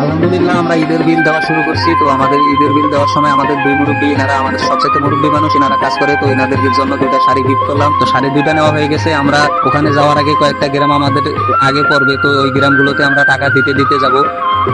আলহামদুলিল্লাহ, আমরা ঈদের বিল দেওয়া শুরু করছি। তো আমাদের ঈদের বিল দেওয়ার সময় আমাদের দুই মুরব্বী, এনারা আমাদের সবচেয়ে মুরব্বী মানুষ, এনারা কাজ করে। তো এনাদের জন্য দুইটা শাড়ি গিফট করলাম। তো শাড়ি দুইটা নেওয়া হয়ে গেছে। আমরা ওখানে যাওয়ার আগে কয়েকটা গ্রাম আমাদের আগে পড়বে। তো ওই গ্রামগুলোতে আমরা টাকা দিতে দিতে যাব।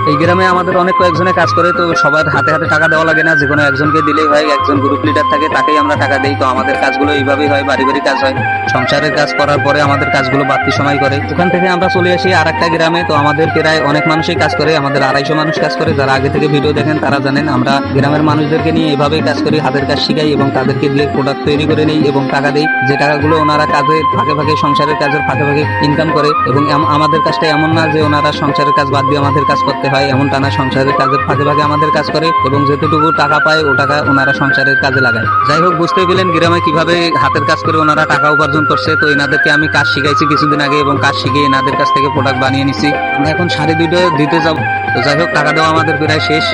এই গ্রামে আমাদের অনেক কয়েকজনে কাজ করে। তো সবার হাতে হাতে টাকা দেওয়া লাগে না। যে কোনো একজনকে দিলেই হয়। একজন গ্রুপ লিডার থাকে, তাকেই আমরা টাকা দিই। তো আমাদের কাজগুলো এইভাবেই হয়। বাড়ি বাড়ি কাজ হয়। সংসারের কাজ করার পরে আমাদের কাজগুলো বাড়তি সময় করে। ওখান থেকে আমরা চলে আসি আর একটা গ্রামে। তো আমাদের প্রায় অনেক মানুষই কাজ করে। আমাদের আড়াইশো মানুষ কাজ করে, যারা আগে থেকে ভিডিও দেখেন তারা জানেন, আমরা গ্রামের মানুষদেরকে নিয়ে এভাবে কাজ করি, হাতের কাজ শিখাই এবং তাদেরকে দিয়ে প্রোডাক্ট তৈরি করে নিই এবং টাকা দিই। যে টাকাগুলো ওনারা কাজে ফাঁকে ফাঁকে সংসারের কাজের ফাঁকে ফাঁকে ইনকাম করে এবং আমাদের কাজটা এমন না যে ওনারা সংসারের কাজ বাদ দিয়ে আমাদের কাজ করতে হয়, এমন টানা সংসারের কাজের ফাঁকে ফাঁকে আমাদের কাজ করে এবং যেতটুকু টাকা পায়, ও টাকা ওনারা সংসারের কাজে লাগায়। যাই হোক, বুঝতেই পেলেন গ্রামে কীভাবে হাতের কাজ করে ওনারা টাকা উপার্জন করছে। তো এনাদেরকে আমি কাজ শিখাইছি কিছুদিন আগে এবং কাজ শিখিয়ে এনাদের কাছ থেকে প্রোডাক্ট বানিয়ে নিছি। আমরা এখন শাড়ি দুটো দিতে যাব। তো যাই হোক, টাকা দেওয়া আমাদের প্রায় শেষ।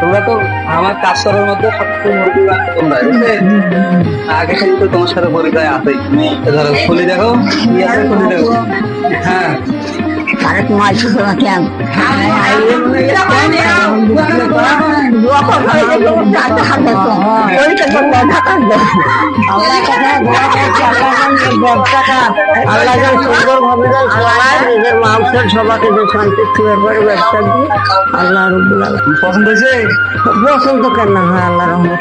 তোমরা তো আমার কাজ করার মধ্যে সবচেয়ে আগে তো তোমার সাথে পরিচয় আছে তুমি ধরো খুলি দেখো খুলি দেখো। আল্লাহ সুন্দর মাংসের সবাইকে যে শান্তি দিয়ে আল্লাহ রব্বুল আলামিন। পছন্দ পছন্দ কেন আল্লাহ রহমত